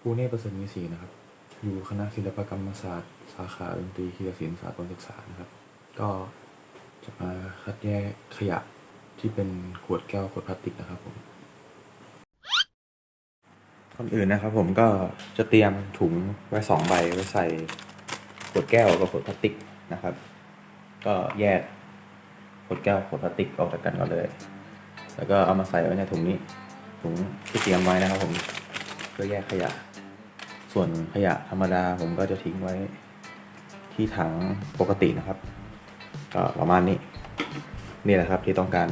ภูเนศประเสริฐมีศรีนะครับ อยู่คณะศิลปกรรมศาสตร์ สาขาดนตรีคีรศิลป์สากลศึกษานะครับ ก็จะมาคัดแยกขยะที่เป็นขวดแก้วขวดพลาสติกนะครับผมก่อนอื่นนะครับ ผมก็จะเตรียมถุงไว้สองใบไว้ใส่ขวดแก้วกับขวดพลาสติกนะครับ ก็แยกขวดแก้วขวดพลาสติกออกจากกันก่อนเลย แล้วก็เอามาใส่ไว้ในถุงนี้ถุงที่เตรียมไว้นะครับ ผมเพื่อแยกขยะ ส่วนขยะธรรมดาผมก็จะทิ้งไว้ที่ถังปกตินะครับ ก็ประมาณนี้ นี่แหละครับที่ต้องการ